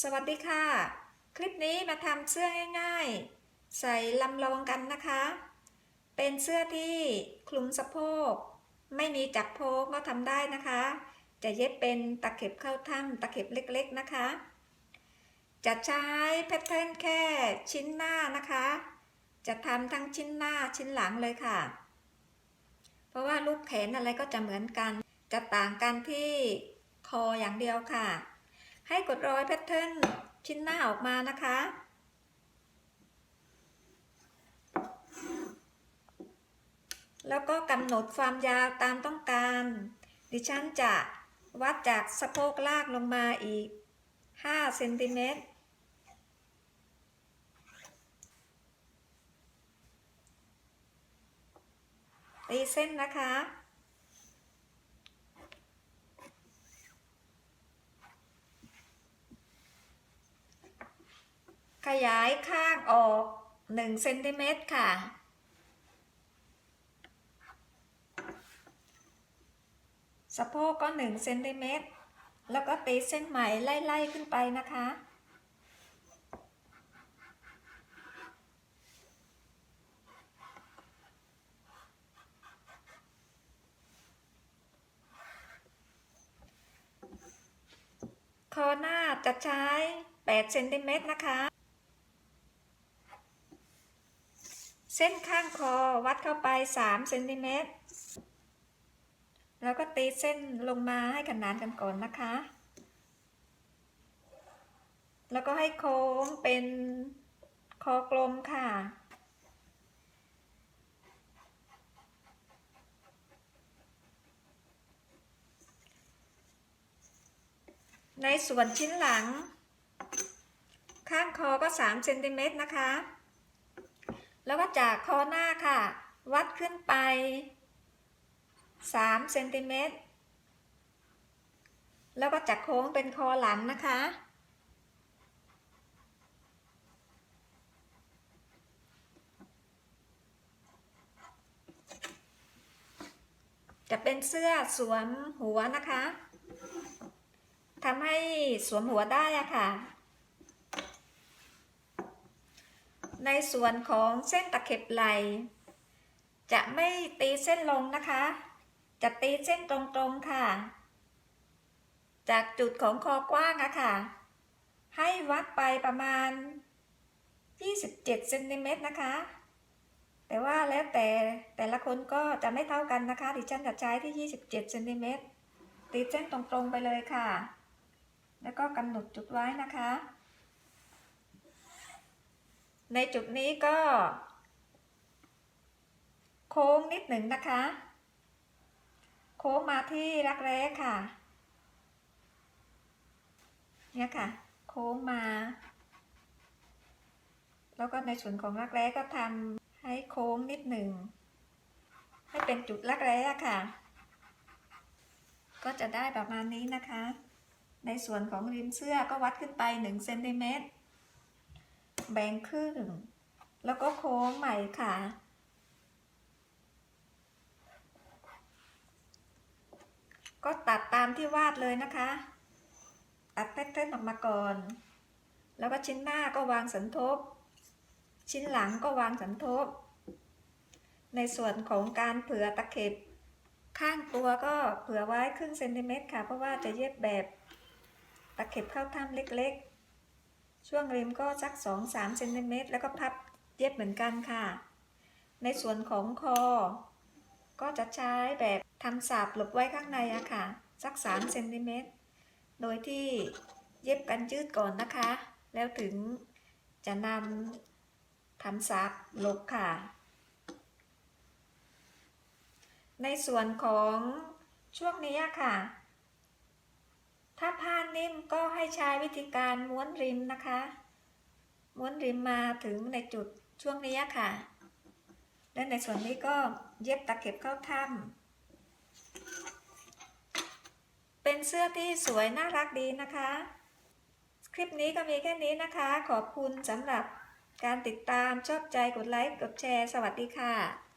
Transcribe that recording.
สวัสดีค่ะ คลิปนี้มาทำเสื้อง่ายๆ ใส่ลำลองกันนะคะ เป็นเสื้อที่คลุมสะโพก ไม่มีจับโพกก็ทำได้นะคะ จะเย็บเป็นตะเข็บเข้าถ้ำตะเข็บเล็กๆนะคะ จะใช้แพทเทิร์นแค่ชิ้นหน้านะคะ จะทำทั้งชิ้นหน้าชิ้นหลังเลยค่ะ เพราะว่ารูปแขนอะไรก็จะเหมือนกัน จะต่างกันที่คออย่างเดียวค่ะ ให้กดรอยแพทเทิร์นชิ้นหน้าออกมานะคะ แล้วก็กำหนดความยาวตามต้องการ ดิฉันจะวัดจากสะโพกลากลงมาอีก 5 เซนติเมตรตีเส้นนะคะ ขยายข้างออก1เซนติเมตรค่ะ สะโพกก็1เซนติเมตรแล้วก็ตีเส้นใหมไล่ๆขึ้นไปนะคะ คอหน้าจะใช้8เซนติเมตรนะคะ ส้นข้างคอวัดเข้าไป3เซนติเมตรแล้วก็ตีเส้นลงมาให้ขนานกันก่อนนะคะ แล้วก็ให้โค้งเป็นคอกลมค่ะ ในส่วนชิ้นหลัง ข้างคอก็3เซนติเมตรนะคะ แล้วก็จากคอหน้าค่ะ วัดขึ้นไป3เซนติเมตรแล้วก็จากโค้งเป็นคอหลังนะคะ จะเป็นเสื้อสวมหัวนะคะทำให้สวมหัวได้อะค่ะ ในส่วนของเส้นตะเข็บไหล จะไม่ตีเส้นลงนะคะ จะตีเส้นตรงๆค่ะ จากจุดของคอกว้างอะค่ะ ให้วัดไปประมาณ 27เซนติเมตรนะคะ แต่ว่าแล้วแต่แต่ละคนก็จะไม่เท่ากันนะคะ ดิฉันจะใช้ที่ 27เซนติเมตรตีเส้นตรงๆไปเลยค่ะ แล้วก็กำหนดจุดไว้นะคะ ในจุดนี้ก็ โค้งนิดหนึ่งนะคะ โค้งมาที่รักแร้ค่ะ เนี่ยค่ะ โค้งมา แล้วก็ในส่วนของรักแร้ก็ทำให้โค้งนิดหนึ่ง ให้เป็นจุดรักแร้ค่ะ ก็จะได้ประมาณนี้นะคะ ในส่วนของริมเสื้อก็วัดขึ้นไป1เซนติเมตร แบ่งครึ่ง แล้วก็โค้งใหม่ค่ะ ก็ตัดตามที่วาดเลยนะคะ ตัดแพทเทิร์นออกมาก่อน แล้วก็ชิ้นหน้าก็วางสันทบ ชิ้นหลังก็วางสันทบ ในส่วนของการเผื่อตะเข็บ ข้างตัวก็เผื่อไว้ครึ่งเซนติเมตรค่ะ เพราะว่าจะเย็บแบบตะเข็บเข้าถ้ำเล็กๆ ช่วงริมก็สัก 2-3เซนติเมตรแล้วก็พับเย็บเหมือนกันค่ะ ในส่วนของคอ ก็จะใช้แบบทำสาบหลบไว้ข้างในอะค่ะ สัก3เซนติเมตรโดยที่เย็บกันยืดก่อนนะคะ แล้วถึงจะนำทำสาบหลบค่ะ ในส่วนของช่วงนี้ค่ะ ถ้าผ้านิ่มก็ให้ใช้วิธีการม้วนริมนะคะ ม้วนริมมาถึงในจุดช่วงนี้ค่ะ และในส่วนนี้ก็เย็บตะเข็บเข้าถ้ำเป็นเสื้อที่สวยน่ารักดีนะคะ คลิปนี้ก็มีแค่นี้นะคะ ขอบคุณสำหรับการติดตามชอบใจกดไลค์กดแชร์ สวัสดีค่ะ